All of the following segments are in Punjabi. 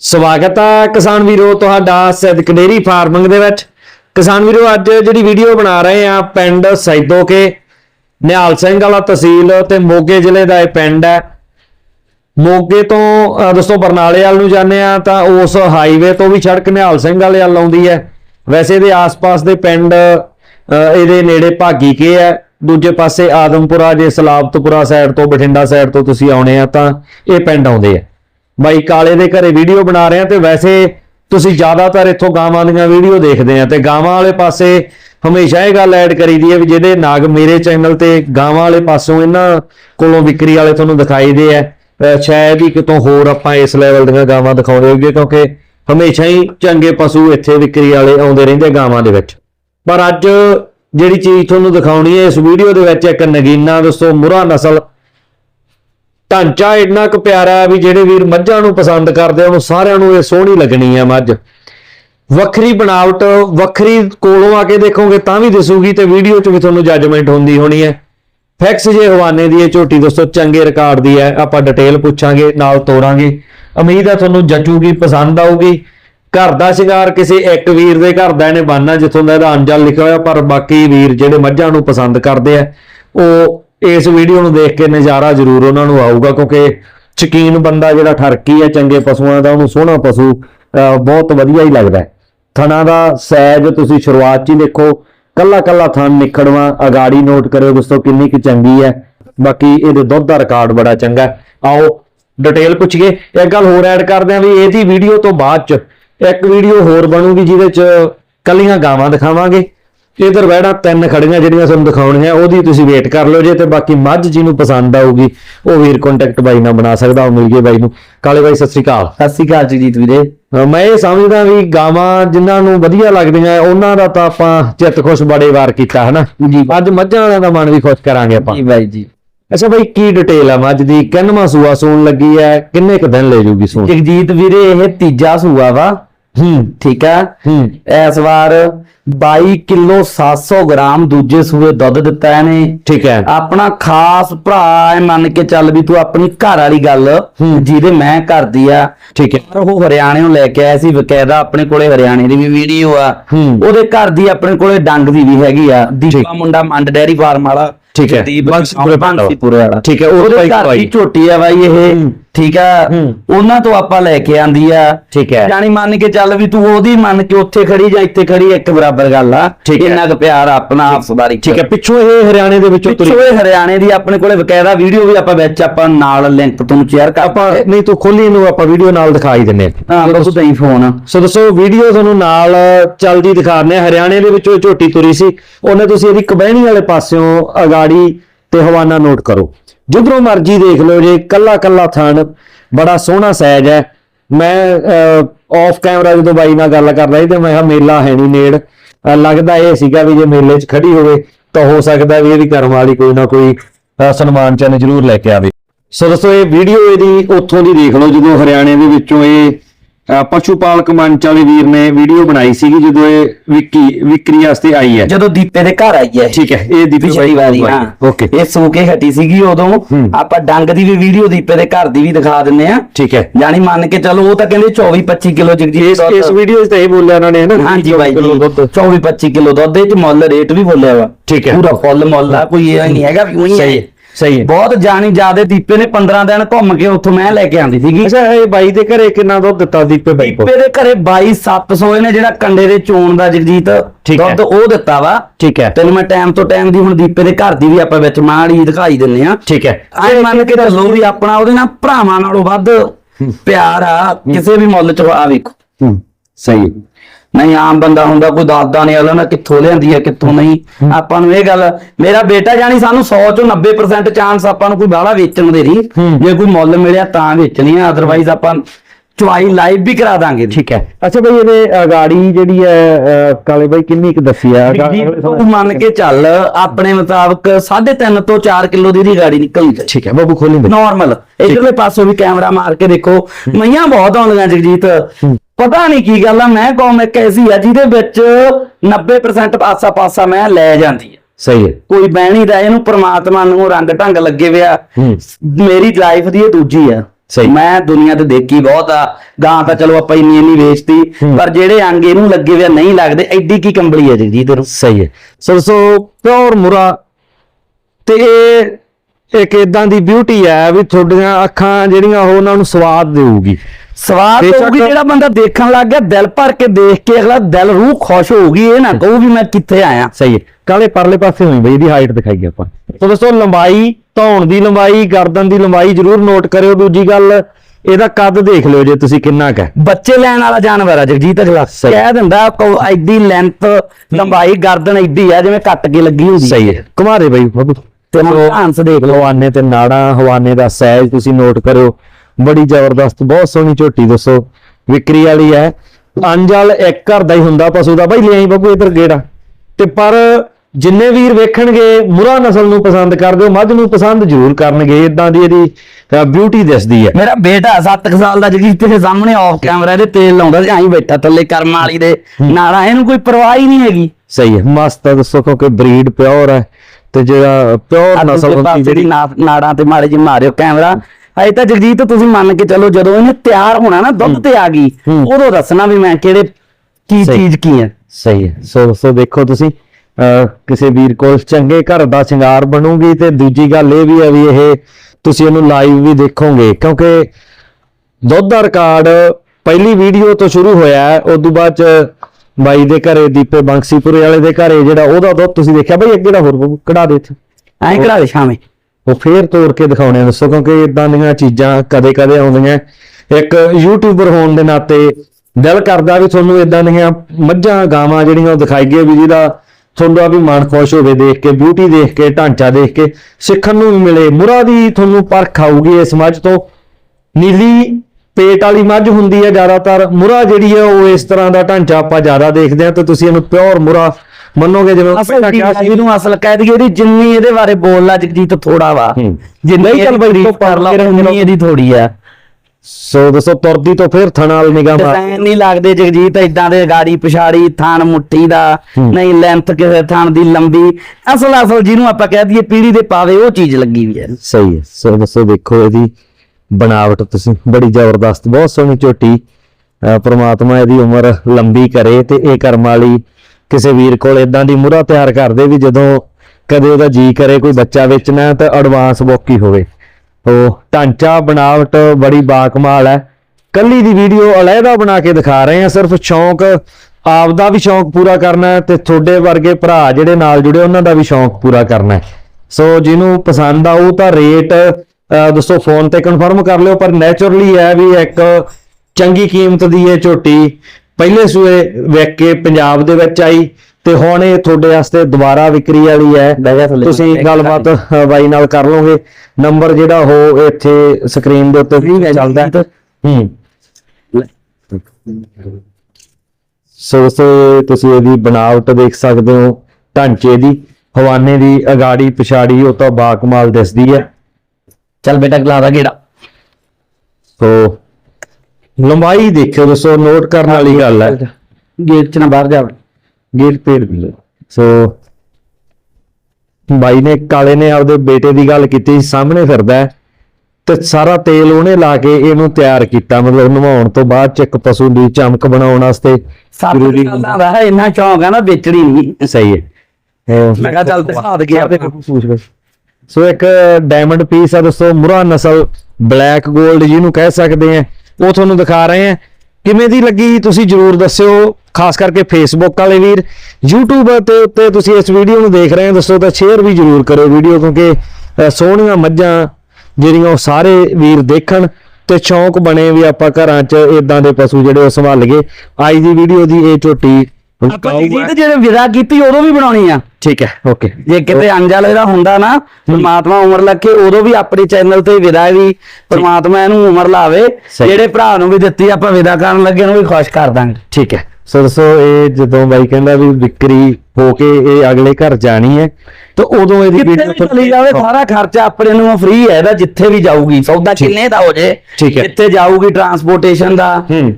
ਸਵਾਗਤ ਹੈ ਕਿਸਾਨ ਵੀਰੋ ਤੁਹਾਡਾ ਸਿੱਧਕ ਡੇਰੀ ਫਾਰਮਿੰਗ ਦੇ ਵਿੱਚ। ਕਿਸਾਨ ਵੀਰੋ ਅੱਜ ਜਿਹੜੀ ਵੀਡੀਓ ਬਣਾ ਰਹੇ ਆ ਪਿੰਡ ਸੈਦੋ ਕੇ ਨਿਹਾਲ ਸਿੰਘ ਵਾਲਾ ਤਹਿਸੀਲ ਤੇ ਮੋਗੇ ਜ਼ਿਲ੍ਹੇ ਦਾ ਇਹ ਪਿੰਡ ਹੈ। ਮੋਗੇ ਤੋਂ ਅਹ, ਦੋਸਤੋ ਬਰਨਾਲੇ ਵਾਲ ਨੂੰ ਜਾਂਦੇ ਆ ਤਾਂ ਉਸ ਹਾਈਵੇ ਤੋਂ ਵੀ ਸੜਕ ਨਿਹਾਲ ਸਿੰਘ ਵਾਲੇ ਵੱਲ ਆਉਂਦੀ ਹੈ। ਵੈਸੇ ਇਹਦੇ ਆਸ-ਪਾਸ ਦੇ ਪਿੰਡ ਇਹਦੇ ਨੇੜੇ ਭਾਗੀ ਕੇ ਹੈ। ਦੂਜੇ ਪਾਸੇ ਆਦਮਪੁਰਾ ਜੇ ਸਲਾਬਤਪੁਰਾ ਸਾਈਡ ਤੋਂ ਬਠਿੰਡਾ ਸਾਈਡ ਤੋਂ ਤੁਸੀਂ ਆਉਣੇ ਆ ਤਾਂ ਇਹ ਪਿੰਡ ਆਉਂਦੇ ਆ। ਬਾਈ ਕਾਲੇ ਦੇ ਘਰੇ ਵੀਡੀਓ ਬਣਾ ਰਹੇ ਆ ਤੇ ਵੈਸੇ ਤੁਸੀਂ ਜ਼ਿਆਦਾਤਰ ਇੱਥੋਂ ਗਾਵਾਂ ਦੀਆਂ ਵੀਡੀਓ ਦੇਖਦੇ ਆ ਤੇ ਗਾਵਾਂ ਵਾਲੇ ਪਾਸੇ ਹਮੇਸ਼ਾ ਇਹ ਗੱਲ ਐਡ ਕਰੀਦੀ ਹੈ ਵੀ ਜਿਹੜੇ ਨਾਗ ਮੇਰੇ ਚੈਨਲ ਤੇ ਗਾਵਾਂ ਵਾਲੇ ਪਾਸੋਂ ਇਹਨਾਂ ਕੋਲੋਂ ਵਿਕਰੀ ਵਾਲੇ ਤੁਹਾਨੂੰ ਦਿਖਾਈਦੇ ਆ ਅਹ ਸ਼ਾਇਦ ਹੀ ਕਿਤੋਂ ਹੋਰ ਆਪਾਂ ਇਸ ਲੈਵਲ ਦੀਆਂ ਗਾਵਾਂ ਦਿਖਾਉਂਦੇ ਹੋਗੇ ਕਿਉਂਕਿ ਹਮੇਸ਼ਾ ਹੀ ਚੰਗੇ ਪਸ਼ੂ ਇੱਥੇ ਵਿਕਰੀ ਵਾਲੇ ਆਉਂਦੇ ਰਹਿੰਦੇ ਗਾਵਾਂ ਦੇ ਵਿੱਚ। ਪਰ ਅੱਜ ਜਿਹੜੀ ਚੀਜ਼ ਤੁਹਾਨੂੰ ਦਿਖਾਉਣੀ ਹੈ ਇਸ ਵੀਡੀਓ ਦੇ ਵਿੱਚ ਇੱਕ ਨਗੀਨਾ ਦੋਸਤੋ ਮੁਰਾ ਨਸਲ ਢਾਂਚਾ ਇੰਨਾ ਕੁ ਪਿਆਰਾ ਵੀ ਜਿਹੜੇ ਵੀਰ ਮੱਝਾਂ ਨੂੰ ਪਸੰਦ ਕਰਦੇ ਆ, ਉਹਨੂੰ ਸਾਰਿਆਂ ਨੂੰ ਇਹ ਸੋਹਣੀ ਲੱਗਣੀ ਹੈ ਮੱਝ। ਵੱਖਰੀ ਬਣਾਵਟ, ਵੱਖਰੀ ਕੋਲੋਂ ਆ ਕੇ ਦੇਖੋਗੇ ਤਾਂ ਵੀ ਦਿਸੂਗੀ ਤੇ ਵੀਡੀਓ 'ਚ ਵੀ ਤੁਹਾਨੂੰ ਜੱਜਮੈਂਟ ਹੁੰਦੀ ਹੋਣੀ ਹੈ। ਫੈਕਸ ਜੇ ਹਵਾਨੇ ਦੀ ਇਹ ਝੋਟੀ ਦੋਸਤੋ, ਚੰਗੇ ਰਿਕਾਰਡ ਦੀ ਹੈ, ਆਪਾਂ ਡਿਟੇਲ ਪੁੱਛਾਂਗੇ, ਨਾਲ ਤੋੜਾਂਗੇ ਉਮੀਦ ਹੈ ਤੁਹਾਨੂੰ ਜੱਜੂਗੀ ਪਸੰਦ ਆਊਗੀ। ਘਰ ਦਾ ਸ਼ਿੰਗਾਰ ਕਿਸੇ ਇੱਕ ਵੀਰ ਦੇ ਘਰ ਦਾ ਇਹਨੇ ਬਾਨਾ ਜਿੱਥੋਂ ਦਾ ਇਹਦਾ ਅੰਜਲ ਲਿਖਿਆ ਹੋਇਆ, ਪਰ ਬਾਕੀ ਵੀਰ ਜਿਹੜੇ ਮੱਝਾਂ ਨੂੰ ਪਸੰਦ ਕਰਦੇ ਆ, ਉਹ ਇਸ ਵੀਡੀਓ ਨੂੰ ਦੇਖ ਕੇ ਨਜ਼ਾਰਾ ਜ਼ਰੂਰ ਉਹਨਾਂ ਨੂੰ ਆਊਗਾ, ਕਿਉਂਕਿ ਸ਼ਕੀਨ ਬੰਦਾ ਜਿਹੜਾ ਠਰਕੀ ਹੈ, ਚੰਗੇ ਪਸ਼ੂਆਂ ਦਾ, ਉਹਨੂੰ ਸੋਹਣਾ ਪਸ਼ੂ ਬਹੁਤ ਵਧੀਆ ਹੀ ਲੱਗਦਾ ਹੈ। ਥਣਾ ਦਾ ਸੈਜ ਤੁਸੀਂ ਸ਼ੁਰੂਆਤ 'ਚ ਹੀ ਦੇਖੋ, ਕੱਲਾ ਕੱਲਾ ਥਣ ਨਿਖੜਵਾ, ਅਗਾੜੀ ਨੋਟ ਕਰਿਓ ਦੋਸਤੋ, ਕਿੰਨੀ ਕੁ ਚੰਗੀ ਹੈ। ਬਾਕੀ ਇਹਦੇ ਦੁੱਧ ਦਾ ਰਿਕਾਰਡ ਬੜਾ ਚੰਗਾ ਆਓ ਡਿਟੇਲ ਪੁੱਛੀਏ। ਇੱਕ ਗੱਲ ਹੋਰ ਐਡ ਕਰਦੇ ਆਂ ਵੀ ਇਹਦੀ ਵੀਡੀਓ ਤੋਂ ਬਾਅਦ 'ਚ ਇੱਕ ਵੀਡੀਓ ਹੋਰ ਬਣੂਗੀ, ਜਿਹਦੇ 'ਚ ਕੱਲੀਆਂ ਗਾਵਾਂ ਦਿਖਾਵਾਂਗੇ। ਇਧਰ ਬੈਠਾ ਤਿੰਨ ਖੜੀਆਂ ਜਿਹੜੀਆਂ ਤੁਹਾਨੂੰ ਦਿਖਾਉਣੀਆਂ ਉਹਦੀ ਤੁਸੀਂ ਵੇਟ ਕਰ ਲਓ ਜੇ ਤੇ ਬਾਕੀ ਮੱਝ ਜਿਹਨੂੰ ਪਸੰਦ ਆਊਗੀ ਉਹ ਵੀਰ ਕੰਟੈਕਟ ਬਾਈ ਨਾਲ ਬਣਾ ਸਕਦਾ ਉਹ ਮਿਲ ਜੇ ਬਾਈ ਨੂੰ। ਕਾਲੇ ਬਾਈ ਸਤਿ ਸ੍ਰੀ ਅਕਾਲ। ਸਤਿ ਸ਼੍ਰੀ ਅਕਾਲ ਜਗਜੀਤ ਵੀਰੇ। ਮੈਂ ਇਹ ਸਮਝਦਾ ਵੀ ਗਾਵਾਂ ਜਿਨ੍ਹਾਂ ਨੂੰ ਵਧੀਆ ਲੱਗਦੀਆਂ ਉਹਨਾਂ ਦਾ ਤਾਂ ਆਪਾਂ ਚਿੱਤ ਖੁਸ਼ ਬੜੇ ਵਾਰ ਕੀਤਾ ਹਨਾ? ਅੱਜ ਮੱਝਾਂ ਵਾਲਿਆਂ ਦਾ ਮਨ ਵੀ ਖੁਸ਼ ਕਰਾਂਗੇ ਆਪਾਂ। ਜੀ ਬਾਈ ਜੀ। ਅੱਛਾ ਬਾਈ ਕੀ ਡਿਟੇਲ ਆ ਮੱਝ ਦੀ? ਕਿੰਨਵਾਂ ਸੂਆ ਸੂਣ ਲੱਗੀ ਹੈ? ਕਿੰਨੇ ਕੁ ਦਿਨ ਲੈ ਜੂਗੀ ਸੂਣ? ਜਗਜੀਤ ਵੀਰੇ ਇਹ ਤੀਜਾ ਸੂਆ ਵਾ। ਹੂੰ ਠੀਕ ਹੈ ਹੂੰ ਇਸ ਵਾਰ 22 ਕਿਲੋ 700 ਗ੍ਰਾਮ ਦੂਜੇ ਸੂਏ ਦੁੱਧ ਦਿੱਤਾ ਇਹਨੇ ਠੀਕ ਹੈ ਆਪਣਾ ਖਾਸ ਭਰਾ ਇਹ ਮੰਨ ਕੇ ਚੱਲ ਵੀ ਤੂੰ ਆਪਣੀ ਘਰ ਵਾਲੀ ਗੱਲ। ਜਿਹਦੇ ਮੈਂ ਕਰਦੀ ਆ ਠੀਕ ਹੈ ਪਰ ਉਹ ਹਰਿਆਣਿਓਂ ਲੈ ਕੇ ਆਇਆ ਸੀ ਬਕਾਇਦਾ ਆਪਣੇ ਕੋਲੇ ਹਰਿਆਣੇ ਦੀ ਵੀ ਵੀਡੀਓ ਆ। ਉਹਦੇ ਘਰ ਦੀ ਆਪਣੇ ਕੋਲੇ ਡੰਗ ਦੀ ਵੀ ਹੈਗੀ ਆ ਦੀਪਾ ਮੁੰਡਾ ਮੰਡ ਡੈਰੀ ਫਾਰਮ ਵਾਲਾ ਠੀਕ ਹੈ। ਦੀਪ ਬੰਸੀਪੁਰੇ ਵਾਲਾ। ਠੀਕ ਹੈ, ਉਹ ਉਹਦੇ ਘਰ। ਦੀ ਝੋਟੀ ਆ ਬਾਈ ਇਹ। ਠੀਕ ਆ। ਉਹਨਾਂ ਤੋਂ ਆਪਾਂ ਲੈ ਕੇ ਆਂਦੀ ਆ। ਠੀਕ ਹੈ। ਜਾਣੀ ਮੰਨ ਕੇ ਚੱਲ ਵੀ ਤੂੰ ਉਹਦੀ ਮੰਨ ਕੇ ਉੱਥੇ ਖੜੀ ਜਾਂ ਇੱਥੇ ਖੜੀ ਇੱਕ ਬਰਾਬਰ ਗੱਲ ਆ। ਇੰਨਾ ਕੁ ਪਿਆਰ ਆਪਣਾ ਆਪਸਦਾਰੀ ਠੀਕ ਹੈ। ਪਿੱਛੋਂ ਇਹ ਹਰਿਆਣੇ ਦੇ ਵਿੱਚੋਂ ਤੁਰੀ ਪਿੱਛੋਂ ਇਹ ਹਰਿਆਣੇ ਦੀ ਆਪਣੇ ਕੋਲੇ ਬਕਾਇਦਾ ਵੀਡੀਓ ਵੀ ਆਪਾਂ ਵਿੱਚ ਆਪਾਂ ਨਾਲ ਲਿੰਕ ਤੁਹਾਨੂੰ ਸ਼ੇਅਰ ਕਰ ਆਪਾਂ ਨਹੀਂ ਤੂੰ ਖੋਲੀ ਨੂੰ ਆਪਾਂ ਵੀਡੀਓ ਨਾਲ ਦਿਖਾ ਹੀ। ਦਿੰਨੇ ਹਾਂ ਬਸ ਉਦਾਂ ਹੀ ਫੋਨ ਸੋ ਦੱਸੋ ਵੀਡੀਓ ਤੁਹਾਨੂੰ ਨਾਲ ਚੱਲਦੀ ਦਿਖਾਉਂਦੇ ਹਰਿਆਣੇ ਦੇ ਵਿੱਚੋਂ ਝੋਟੀ ਤੁਰੀ ਸੀ। ਉਹਨੇ ਤੁਸੀਂ ਇਹਦੀ ਕਬਹਿਣੀ ਵਾਲੇ ਪਾਸਿਓਂ ਅਗਾੜੀ ਤੇ ਹਵਾਨਾ ਨੋਟ ਕਰੋ। ਜਿੱਧਰੋਂ ਮਰਜ਼ੀ ਦੇਖ ਲਓ ਜੇ ਕੱਲਾ ਕੱਲਾ ਥਣ ਬੜਾ ਸੋਹਣਾ ਸਾਈਜ਼ ਹੈ। ਮੈਂ ਆਫ ਕੈਮਰਾ ਜਦੋਂ ਬਾਈ ਨਾਲ ਗੱਲ ਕਰਦਾ ਸੀ ਤੇ ਮੈਂ ਕਿਹਾ ਮੇਲਾ ਹੈ ਨਹੀਂ ਨੇੜ। ਲੱਗਦਾ ਇਹ ਸੀਗਾ ਵੀ ਜੇ ਮੇਲੇ 'ਚ ਖੜੀ ਹੋਵੇ ਤਾਂ ਹੋ ਸਕਦਾ ਵੀ ਇਹਦੀ ਕਰਮ ਵਾਲੀ ਕੋਈ ਨਾ ਕੋਈ ਸਨਮਾਨ ਚੰਨ ਜ਼ਰੂਰ ਲੈ ਕੇ ਆਵੇ। ਸੋ ਦੋਸਤੋ, ਇਹ ਵੀਡੀਓ ਇਹਦੀ ਉੱਥੋਂ ਦੀ ਦੇਖ ਲਓ, ਜਦੋਂ ਹਰਿਆਣੇ ਦੇ ਵਿੱਚੋਂ ਇਹ ਪਸ਼ੂ ਪਾਲਕ ਮੰਚ ਵਾਲੇ ਵੀਰ ਨੇ ਵੀਡੀਓ ਬਣਾਈ ਸੀਗੀ ਜਦੋਂ ਇਹ ਵਿਕੀ ਵਿਕਰੀ ਵਾਸਤੇ ਆਈ ਹੈ। ਜਦੋਂ ਦੀਪੇ ਦੇ ਘਰ ਆਈ ਹੈ। ਠੀਕ ਹੈ ਇਹ ਦੀਪੀ ਪਿਛਲੀ ਵਾਰੀ ਹਾਂ। ਓਕੇ। ਇਹ ਸੋ ਕੇ ਹਟੀ ਸੀਗੀ ਉਦੋਂ। ਆਪਾਂ ਡੰਗ ਦੀ ਵੀ ਵੀਡੀਓ ਦੀਪੇ ਦੇ ਘਰ ਦੀ ਵੀ ਦਿਖਾ ਦਿੰਨੇ ਆ ਠੀਕ ਹੈ। ਜਾਣੀ ਮੰਨ ਕੇ ਚੱਲੋ ਉਹ ਤਾਂ ਕਹਿੰਦੇ 24 25 ਕਿਲੋ ਜਗਜੀਤ ਇਸ ਇਸ ਦੁੱਧ। ਵੀਡੀਓ 'ਚ ਤਾਂ ਇਹ ਬੋਲਿਆ ਇਹਨਾਂ ਨੇ ਹੈ ਨਾ ਹਾਂਜੀ ਬਾਈ ਜੀ। ਕਿਲੋ ਦੁੱਧ। 24 25 ਕਿਲੋ ਦੁੱਧ ਇਹ ਚ ਮੁੱਲ ਰੇਟ ਵੀ ਬੋਲਿਆ ਵਾ। ਠੀਕ ਹੈ। ਪੂਰਾ ਫੁੱਲ ਮੁੱਲ ਆ ਕੋਈ ਇਹ ਨਹੀਂ ਹੈਗਾ ਵੀ ਉਹੀ ਹੈ। ਸਹੀ ਹੈ। ਬਹੁਤ ਜਾਣੀ ਜਿਆਦੇ ਦੀਪੇ ਨੇ 15 ਦਿਨ ਘੁੰਮ ਕੇ ਉੱਥੋਂ ਮੈਂ ਲੈ ਕੇ ਆਂਦੀ ਸੀਗੀ। ਅੱਛਾ ਇਹ ਬਾਈ ਦੇ ਘਰੇ ਕਿੰਨਾ ਦੁੱਧ ਦਿੱਤਾ ਦੀਪੇ ਬਾਈ ਕੋਲ? ਦੀਪੇ ਦੇ ਘਰੇ 22700 ਇਹਨੇ ਜਿਹੜਾ ਕੰਡੇ ਦੇ ਚੋਣ ਦਾ ਜਗਜੀਤ। ਦੁੱਧ ਉਹ ਦਿੱਤਾ ਵਾ। ਠੀਕ ਹੈ। ਤੈਨੂੰ ਮੈਂ ਟਾਈਮ ਤੋਂ ਟਾਈਮ ਦੀ ਹੁਣ ਦੀਪੇ ਦੇ ਘਰ ਦੀ ਵੀ ਆਪਾਂ ਵਿੱਚ ਮਾੜੀ ਦਿਖਾਈ ਦਿੰਨੇ ਆ ਠੀਕ ਹੈ। ਆਏ ਮੰਨ ਕੇ ਚੱਲੋ ਵੀ ਆਪਣਾ ਉਹਦੇ ਨਾਲ ਭਰਾਵਾਂ ਨਾਲੋਂ ਵੱਧ ਪਿਆਰ ਆ ਕਿਸੇ ਵੀ ਮੁੱਲ ਚ ਆ ਵੇਖੋ। ਸਹੀ ਨਹੀਂ ਆਮ ਬੰਦਾ ਹੁੰਦਾ ਕੋਈ ਦੱਸਦਾ ਨਹੀਂ ਅਗਲਾ ਨਾ ਕਿੱਥੋਂ ਲਿਆਂਦੀ ਆ ਕਿੱਥੋਂ ਨਹੀਂ। ਆਪਾਂ ਨੂੰ ਇਹ ਗੱਲ ਮੇਰਾ ਬੇਟਾ ਜਾਨੀ ਸਾਨੂੰ 100 ਚੋਂ 90% ਚਾਂਸ ਆਪਾਂ ਨੂੰ ਕੋਈ ਬਾਹਲਾ ਵੇਚਣ ਦੇ ਨਹੀਂ ਹੂੰ। ਜੇ ਕੋਈ ਮੁੱਲ ਮਿਲਿਆ ਤਾਂ ਵੇਚਣੀ ਆ ਅਦਰਵਾਈਜ਼ ਆਪਾਂ ਚੁਆਈ ਲਾਈਵ ਵੀ ਕਰਾ ਦਾਂਗੇ। ਠੀਕ ਹੈ। ਅੱਛਾ ਬਾਈ ਇਹਦੇ ਅਗਾੜੀ ਜਿਹੜੀ ਹੈ ਕਾਲੇ ਬਾਈ ਕਿੰਨੀ ਕੁ ਦੱਸੀ ਆ? ਤੂੰ ਮੰਨ ਕੇ ਚੱਲ ਆਪਣੇ ਮੁਤਾਬਕ 3.5 ਤੋਂ 4 ਕਿਲੋ ਦੀ ਦੀ ਗਾੜੀ ਨਿਕਲਣੀ ਚਾਹੀਦੀ ਠੀਕ ਹੈ ਬਾਬੂ ਖੋਲੀ ਨਾਰਮਲ ਇਧਰਲੇ ਪਾਸੋਂ ਵੀ ਕੈਮਰਾ ਮਾਰ ਕੇ ਦੇਖੋ। ਮਈਆਂ ਬਹੁਤ ਆਉਂਦੀਆਂ ਜਗਜੀਤ। ਪਤਾ ਨਹੀਂ ਕੀ ਗੱਲ ਆ ਮੈਂ ਕੌਮ ਇੱਕ ਐਸੀ ਆ ਜਿਹਦੇ ਵਿੱਚ 90% ਪਾਸਾ ਪਾਸਾ ਮੈਂ ਲੈ ਜਾਂਦੀ ਆ। ਸਹੀ ਹੈ। ਕੋਈ ਬਹਿਣੀ ਦਾ ਇਹਨੂੰ ਪ੍ਰਮਾਤਮਾ ਨੂੰ ਰੰਗ ਢੰਗ ਲੱਗੇ ਵਿਆ ਮੇਰੀ ਲਾਈਫ ਦੀ ਇਹ ਦੂਜੀ ਆ। ਸਹੀ। ਮੈਂ ਦੁਨੀਆ ਤੇ ਦੇਖੀ ਬਹੁਤ ਆ। ਗਾਂ ਤਾਂ ਚਲੋ ਆਪਾਂ ਇੰਨੀ ਇੰਨੀ ਵੇਚਤੀ। ਪਰ ਜਿਹੜੇ ਅੰਗ ਇਹਨੂੰ ਲੱਗੇ ਹੋਏ ਆ, ਨਹੀਂ ਲੱਗਦੇ ਐਡੀ ਕੀ ਕੰਬਲੀ ਹੈ ਜਗਜੀਤ ਨੂੰ ਸਹੀ ਹੈ। ਸੋ ਦੋਸਤੋ ਪਿਓਰ ਮੁਰਾ ਤੇ ਇਹ ਇੱਕ ਇਦਾਂ ਦੀ ਬਿਊਟੀ ਹੈ ਵੀ ਤੁਹਾਡੀਆਂ ਅੱਖਾਂ ਜਿਹੜੀਆਂ ਉਹ ਉਹਨਾਂ ਨੂੰ ਸਵਾਦ ਦੇਊਗੀ। ਸਵਾਦ ਹੋਊਗੀ ਜਿਹੜਾ ਬੰਦਾ ਦੇਖਣ ਲੱਗ ਗਿਆ ਦਿਲ ਭਰ ਕੇ ਦੇਖ ਕੇ ਅਗਲਾ ਦਿਲ ਰੂਹ ਖੁਸ਼ ਹੋਊਗੀ ਇਹ ਨਾ ਕਹੂ ਵੀ ਮੈਂ ਕਿੱਥੇ ਆਇਆ। ਸਹੀ ਹੈ। ਕਾਲੇ ਪਰਲੇ ਪਾਸੇ ਹੋਈ ਬਈ ਇਹਦੀ ਹਾਈਟ ਦਿਖਾਈਏ ਆਪਾਂ। ਸੋ ਦੋਸਤੋ ਲੰਬਾਈ ਧੌਣ ਦੀ ਲੰਬਾਈ ਗਰਦਨ ਦੀ ਲੰਬਾਈ ਜਰੂਰ ਨੋਟ ਕਰਿਓ। ਦੂਜੀ ਗੱਲ ਇਹਦਾ ਕੱਦ ਦੇਖ ਲਿਓ ਜੇ ਤੁਸੀਂ ਕਿੰਨਾ ਕੁ ਹੈ। ਬੱਚੇ ਲੈਣ ਵਾਲਾ ਜਾਨਵਰ ਆ ਜਗਜੀਤ ਅਗਲਾ। ਕਹਿ ਦਿੰਦਾ ਐਡੀ ਲੈਂਥ ਲੰਬਾਈ ਗਰਦਨ ਐਡੀ ਆ ਜਿਵੇਂ ਕੱਟ ਕੇ ਲੱਗੀ ਹੁੰਦੀ ਸਹੀ ਹੈ। ਕੁਮਾਰੇ ਬਈ ਬਾਬੂ ਤੇ ਹੁਣ ਹੰਸ ਦੇਖ ਲਓ। ਹਵਾਨੇ ਤੇ ਨਾੜਾਂ ਹਵਾਨੇ ਦਾ ਸਾਈਜ਼ ਤੁਸੀਂ ਨੋਟ ਕਰਿਓ। ਬੜੀ ਜ਼ਬਰਦਸਤ ਬਹੁਤ ਸੋਹਣੀ ਝੋਟੀ ਦੱਸੋ। ਵਿਕਰੀ ਵਾਲੀ ਹੈ। ਅੰਜਲ ਇੱਕ ਘਰ ਦਾ ਹੀ ਹੁੰਦਾ ਪਸ਼ੂ ਦਾ। ਬਾਈ ਲਿਆਈ ਬੱਬੂ ਇਧਰ ਗੇੜਾ। ਤੇ ਪਰ ਜਿੰਨੇ ਵੀਰ ਵੇਖਣਗੇ ਮੁਰਾ ਨਸਲ ਨੂੰ ਪਸੰਦ ਕਰਦੇ ਹੋ ਮੱਝ ਨੂੰ ਪਸੰਦ ਜ਼ਰੂਰ ਕਰਨਗੇ। ਇਦਾਂ ਦੀ ਇਹਦੀ ਬਿਊਟੀ ਦਿਸਦੀ ਹੈ। ਮੇਰਾ ਬੇਟਾ 7 ਸਾਲ ਦਾ ਜਗਜੀਤ ਤੇਰੇ ਸਾਹਮਣੇ ਆਫ ਕੈਮਰਾ ਇਹਦੇ ਤੇਲ ਲਾਉਂਦਾ ਸੀ ਆਈ ਬੈਠਾ ਥੱਲੇ ਕਰਮ ਵਾਲੀ ਦੇ ਨਾਲਾ ਇਹਨੂੰ ਕੋਈ ਪਰਵਾਹ ਹੀ ਨਹੀਂ ਹੈਗੀ। ਸਹੀ ਹੈ। ਮਸਤ ਦੱਸੋ ਕਿਉਂਕਿ ਬਰੀਡ ਪਿਓਰ ਹੈ। ਤੇ ਜਿਹੜਾ ਪਿਓਰ ਨਸਲ ਹੁੰਦੀ ਜਿਹੜੀ ਨਾੜਾਂ ਤੇ ਮਾੜੇ ਜਿਹੇ ਮਾਰਿਓ ਕੈਮਰਾ ਅਜੇ ਤਾਂ ਜਗਜੀਤ ਤੁਸੀਂ ਮੰਨ ਕੇ ਚੱਲੋ ਜਦੋਂ ਇਹਨੇ ਤਿਆਰ ਹੋਣਾ ਨਾ ਦੁੱਧ ਤੇ ਆ ਗਈ। ਉਦੋਂ ਦੱਸਣਾ ਵੀ ਮੈਂ ਕਿਹੜੇ ਕੀ। ਚੀਜ਼ ਕੀ ਹੈ। ਸਹੀ ਹੈ। ਸੋ ਸੋ ਦੇਖੋ ਤੁਸੀਂ ਕਿਸੇ ਵੀਰ ਕੋਲ ਚੰਗੇ ਘਰ ਦਾ ਸ਼ਿੰਗਾਰ ਬਣੂਗੀ ਤੇ ਦੂਜੀ ਗੱਲ ਇਹ ਵੀ ਹੈ ਵੀ ਇਹ ਤੁਸੀਂ ਇਹਨੂੰ ਲਾਈਵ ਵੀ ਦੇਖੋਗੇ ਕਿਉਂਕਿ ਦੁੱਧ ਦਾ ਰਿਕਾਰਡ ਪਹਿਲੀ ਵੀਡੀਓ ਤੋਂ ਸ਼ੁਰੂ ਹੋਇਆ ਹੈ ਉਸ ਤੋਂ ਬਾਅਦ ਚ ਬਾਈ ਦੇ ਘਰੇ ਦੀਪੇ ਬੰਕਸੀਪੁਰੇ ਵਾਲੇ ਦੇ ਘਰੇ ਜਿਹੜਾ ਉਹਦਾ ਦੁੱਧ ਤੁਸੀਂ ਦੇਖਿਆ ਬਈ ਅੱਗੇ ਦਾ ਹੋਰ ਕਢਾ ਦੇ ਇੱਥੇ। ਐਂ ਕਰਾ ਦੇ ਸ਼ਾਮੇ ਉਹ ਫੇਰ ਤੋੜ ਕੇ ਦਿਖਾਉਣੇ ਆ ਦੱਸੋ, ਕਿਉਂਕਿ ਇਦਾਂ ਦੀਆਂ ਚੀਜ਼ਾਂ ਕਦੇ-ਕਦੇ ਆਉਂਦੀਆਂ। ਇੱਕ ਯੂਟਿਊਬਰ ਹੋਣ ਦੇ ਨਾਤੇ ਦਿਲ ਕਰਦਾ ਵੀ ਤੁਹਾਨੂੰ ਇਦਾਂ ਦੀਆਂ ਮੱਝਾਂ, ਗਾਵਾਂ ਜਿਹੜੀਆਂ ਉਹ ਦਿਖਾਈਏ ਵੀ ਜਿਹਦਾ ਤੁਹਾਨੂੰ ਆ ਵੀ ਮਨ ਖੁਸ਼ ਹੋਵੇ ਦੇਖ ਕੇ ਬਿਊਟੀ ਦੇਖ ਕੇ, ਢਾਂਚਾ ਦੇਖ ਕੇ ਸਿੱਖਣ ਨੂੰ ਵੀ ਮਿਲੇ। ਮੁਰਾ ਦੀ ਤੁਹਾਨੂੰ ਪਰਖ ਆਊਗੀ ਇਸ ਮੱਝ ਤੋਂ। ਨੀਲੀ ਪੇਟ ਵਾਲੀ ਮੱਝ ਹੁੰਦੀ ਹੈ ਜ਼ਿਆਦਾਤਰ। ਮੁਰਾ ਜਿਹੜੀ ਹੈ ਉਹ ਇਸ ਤਰ੍ਹਾਂ ਦਾ ਢਾਂਚਾ ਆਪਾਂ ਜ਼ਿਆਦਾ ਦੇਖਦੇ ਹਾਂ ਤੇ ਤੁਸੀਂ ਇਹਨੂੰ ਪਿਓਰ ਮੁਰਾ ਮੰਨੋਗੇ ਜਿਵੇਂ ਅਸਲ ਪਹਿਲਾਂ ਕਿਹਾ ਸੀ? ਇਹਨੂੰ ਅਸਲ ਕਹਿ ਦਈਏ ਇਹਦੀ ਜਿੰਨੀ ਇਹਦੇ ਬਾਰੇ ਬੋਲ ਲਾ ਜਗਜੀਤ ਥੋੜਾ ਵਾ। ਜਿੰਨੀ ਚੱਲ ਬਈ, ਤਾਰੀਫ਼ ਕਰ ਲਾ ਉਨੀ ਇਹਦੀ ਥੋੜੀ ਆ। ਸੋ ਦੱਸੋ ਤੁਰਦੀ ਤੋਂ ਫਿਰ ਥਣ ਵਾਲ ਨਿਗਾਹ ਮਾਰ। ਡਿਜ਼ਾਈਨ ਨਹੀਂ ਲੱਗਦੇ ਜਗਜੀਤ ਇਦਾਂ ਦੇ ਗਾੜੀ ਪਿਛਾੜੀ ਥਾਨ ਮੁੱਠੀ ਦਾ। ਨਹੀਂ ਲੈਂਥ ਕਿਸੇ ਥਾਨ ਦੀ ਲੰਬੀ। ਅਸਲ ਅਸਲ ਜਿਹਨੂੰ ਆਪਾਂ ਕਹਿ ਦਈਏ ਪੀੜੀ ਦੇ ਪਾਵੇ ਉਹ ਚੀਜ਼ ਲੱਗੀ ਵੀ ਹੈ। ਸਹੀ ਹੈ। ਸੋ ਦੱਸੋ ਦੇਖੋ ਇਹਦੀ ਬਣਾਵਟ ਤੁਸੀਂ। ਬੜੀ ਜ਼ਬਰਦਸਤ ਬਹੁਤ ਸੋਹਣੀ ਝੋਟੀ। ਪ੍ਰਮਾਤਮਾ ਇਹਦੀ ਉਮਰ ਲੰਬੀ ਕਰੇ ਤੇ ਇਹ ਕਰਮ ਵਾਲੀ ਕਿਸੇ ਵੀਰ ਕੋਲ ਇਦਾਂ ਦੀ ਮੁਰਾ ਤਿਆਰ ਕਰਦੇ ਵੀ ਜਦੋਂ ਕਦੇ ਉਹਦਾ ਜੀ ਕਰੇ ਕੋਈ ਬੱਚਾ ਵੇਚਣਾ ਤਾਂ ਐਡਵਾਂਸ ਬੋਕੀ ਹੋਵੇ। ਉਹ ਢਾਂਚਾ ਬਣਾਵਟ ਬੜੀ ਬਾਕਮਾਲ ਹੈ। ਕੱਲੀ ਦੀ ਵੀਡੀਓ ਅਲੱਗਾ ਬਣਾ ਕੇ ਦਿਖਾ ਰਹੇ ਆ ਸਿਰਫ ਸ਼ੌਂਕ ਆਪਦਾ ਵੀ ਸ਼ੌਂਕ ਪੂਰਾ ਕਰਨਾ ਹੈ ਤੇ ਤੁਹਾਡੇ ਵਰਗੇ ਭਰਾ ਜਿਹੜੇ ਨਾਲ ਜੁੜੇ ਉਹਨਾਂ ਦਾ ਵੀ ਸ਼ੌਂਕ ਪੂਰਾ ਕਰਨਾ ਹੈ। ਸੋ ਜਿਹਨੂੰ ਪਸੰਦ ਆਊ ਤਾਂ ਰੇਟ ਅਹ, ਦੋਸਤੋ ਫੋਨ ਤੇ ਕਨਫਰਮ ਕਰ ਲਿਓ ਪਰ ਨੇਚਰਲੀ ਹੈ ਵੀ ਇੱਕ ਚੰਗੀ ਕੀਮਤ ਦੀ ਇਹ ਝੋਟੀ ਪਹਿਲੇ ਸੂਏ ਵੇਖ ਕੇ ਪੰਜਾਬ ਦੇ ਵਿੱਚ ਆਈ ਤੇ ਹੁਣ ਇਹ ਤੁਹਾਡੇ ਵਾਸਤੇ ਦੁਬਾਰਾ ਵਿਕਰੀ ਵਾਲੀ ਹੈ। ਤੁਸੀਂ ਗੱਲਬਾਤ ਬਾਈ ਨਾਲ ਕਰ ਲਓਗੇ। ਨੰਬਰ ਜਿਹੜਾ ਉਹ ਇੱਥੇ ਸਕਰੀਨ ਦੇ ਉੱਤੇ। ਚੱਲਦਾ ਹੈ। ਸੋ ਦੋਸਤੋ ਤੁਸੀਂ ਇਹਦੀ ਬਣਾਵਟ ਦੇਖ ਸਕਦੇ ਹੋ ਢਾਂਚੇ ਦੀ। ਹਵਾਨੇ ਦੀ ਅਗਾੜੀ ਪਿਛਾੜੀ ਉਹ ਤਾਂ ਬਾਕਮਾਲ ਦਿਸਦੀ ਹੈ। ਚੱਲ ਬੇਟਾ ਗਲਾ ਦਾ ਗੇੜਾ। ਸੋ ਲੰਬਾਈ ਦੇਖਿਓ ਦੋਸਤੋ ਨੋਟ ਕਰਨ ਵਾਲੀ ਗੱਲ ਹੈ। ਗੇਟ ਚ ਨਾ ਬਾਹਰ ਜਾ ਗੇਟ ਪੇੜ ਵੀ। ਸੋ ਬਾਈ ਨੇ ਕਾਲੇ ਨੇ ਆਪਦੇ ਬੇਟੇ ਦੀ ਗੱਲ ਕੀਤੀ ਸਾਹਮਣੇ ਫਿਰਦਾ ਤੇ ਸਾਰਾ ਤੇਲ ਉਹਨੇ ਲਾ ਕੇ ਇਹਨੂੰ ਤਿਆਰ ਕੀਤਾ ਮਤਲਬ ਨਵਾਉਣ ਤੋਂ ਬਾਅਦ ਚ ਇੱਕ ਪਸ਼ੂ ਦੀ ਚਮਕ ਬਣਾਉਣ ਵਾਸਤੇ। ਜ਼ਰੂਰੀ ਹੈ ਇੰਨਾ ਸ਼ੌਂਕ ਹੈ ਨਾ ਵੇਚਣੀ ਨਹੀਂ। ਸਹੀ ਹੈ। ਮੈਂ ਕਿਹਾ ਚੱਲ ਦਿਖਾ ਦੇ ਪੁੱਛ ਬਸ। ਸੋ ਇੱਕ ਡਾਇਮੰਡ ਪੀਸ ਆ ਦੋਸਤੋ ਮੁਰਾ ਨਸਲ ਬਲੈਕ 골ਡ ਜਿਹਨੂੰ ਕਹਿ ਸਕਦੇ ਆ। ਉਹ ਤੁਹਾਨੂੰ ਦਿਖਾ ਰਹੇ ਆ ਕਿਵੇਂ ਦੀ ਲੱਗੀ ਤੁਸੀਂ ਜਰੂਰ ਦੱਸਿਓ ਖਾਸ ਕਰਕੇ ਫੇਸਬੁੱਕ ਵਾਲੇ ਵੀਰ। YouTube ਤੇ ਉੱਤੇ ਤੁਸੀਂ ਇਸ ਵੀਡੀਓ ਨੂੰ ਦੇਖ ਰਹੇ ਹੋ ਦੱਸੋ ਤਾਂ ਸ਼ੇਅਰ ਵੀ ਜਰੂਰ ਕਰਿਓ ਵੀਡੀਓ ਕਿਉਂਕਿ ਸੋਹਣੀਆਂ ਮੱਝਾਂ ਜਿਹੜੀਆਂ ਉਹ ਸਾਰੇ ਵੀਰ ਦੇਖਣ ਤੇ ਸ਼ੌਂਕ ਬਣੇ ਵੀ ਆਪਾਂ ਘਰਾਂ 'ਚ ਇਦਾਂ ਦੇ ਪਸ਼ੂ ਜਿਹੜੇ ਉਹ ਸੰਭਾਲ ਲਈਏ ਅੱਜ ਦੀ ਵੀਡੀਓ ਦੀ ਇਹ ਝੋਟੀ ਆਪਾਂ ਜਿਹੜੇ ਵਿਦਾ ਕੀਤੀ ਉਦੋਂ ਵੀ ਬਣਾਉਣੀ ਆ। ਠੀਕ ਹੈ ਓਕੇ ਜੇ ਕਿਤੇ ਅੰਜਲ ਇਹਦਾ ਹੁੰਦਾ ਨਾ ਪ੍ਰਮਾਤਮਾ ਉਮਰ ਲੱਗੇ ਉਦੋਂ ਵੀ ਆਪਣੇ ਚੈਨਲ ਤੇ ਵਿਦਾ ਵੀ ਪ੍ਰਮਾਤਮਾ ਇਹਨੂੰ ਉਮਰ ਲਾਵੇ। ਜਿਹੜੇ ਭਰਾ ਨੂੰ ਵੀ ਦਿੱਤੀ ਆਪਾਂ ਵਿਦਾ ਕਰਨ ਲੱਗੇ ਨੂੰ ਵੀ ਖੁਸ਼ ਕਰ ਦਾਂਗੇ ਠੀਕ ਹੈ ਸੋ ਦੱਸੋ ਇਹ ਜਦੋਂ ਬਾਈ ਕਹਿੰਦਾ ਵੀ ਵਿਕਰੀ ਹੋ ਕੇ ਇਹ ਅਗਲੇ ਘਰ ਜਾਣੀ ਹੈ ਤਾਂ ਉਦੋਂ ਇਹਦੀ ਕਿਤੇ video ਵੀ ਚਲੀ ਜਾਵੇ ਸਾਰਾ ਖਰਚਾ ਆਪਣੇ ਨੂੰ ਫ੍ਰੀ ਹੈ ਇਹਦਾ ਜਿੱਥੇ ਵੀ ਜਾਊਗੀ ਸੌਦਾ। ਕਿੰਨੇ ਦਾ ਹੋ ਜੇ। ਜਿੱਥੇ ਜਾਊਗੀ ਟਰਾਂਸਪੋਰਟੇਸ਼ਨ ਦਾ।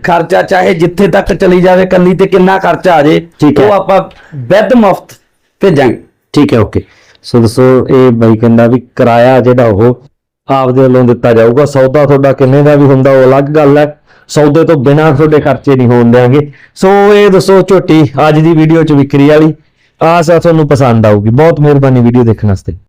ਖਰਚਾ ਚਾਹੇ ਜਿੱਥੇ ਤੱਕ ਚਲੀ ਜਾਵੇ ਕੱਲੀ ਤੇ ਕਿੰਨਾ ਖਰਚਾ ਆ ਜੇ। ਉਹ ਆਪਾਂ ਵਿਦ ਮੁਫਤ ਭੇਜਾਂਗੇ। ਠੀਕ ਹੈ ਓਕੇ ਸੋ ਦੱਸੋ, ਇਹ ਬਾਈ ਕਹਿੰਦਾ ਵੀ ਕਿਰਾਇਆ ਜਿਹੜਾ ਉਹ ਆਪਦੇ ਵੱਲੋਂ ਦਿੱਤਾ ਜਾਊਗਾ। ਸੌਦਾ ਤੁਹਾਡਾ ਕਿੰਨੇ ਦਾ ਵੀ ਹੁੰਦਾ, ਉਹ ਅਲੱਗ ਗੱਲ ਹੈ। ਸੌਦੇ ਤੋਂ ਬਿਨਾਂ ਤੁਹਾਡੇ ਖਰਚੇ ਨਹੀਂ ਹੋਣ ਦਿਆਂਗੇ। ਸੋ ਇਹ ਦੱਸੋ ਝੋਟੀ, ਅੱਜ ਦੀ ਵੀਡੀਓ ਚ ਵਿਕਰੀ ਵਾਲੀ ਆਸ ਆ ਤੁਹਾਨੂੰ ਪਸੰਦ ਆਊਗੀ। ਬਹੁਤ ਮਿਹਰਬਾਨੀ ਵੀਡੀਓ ਦੇਖਣ ਵਾਸਤੇ।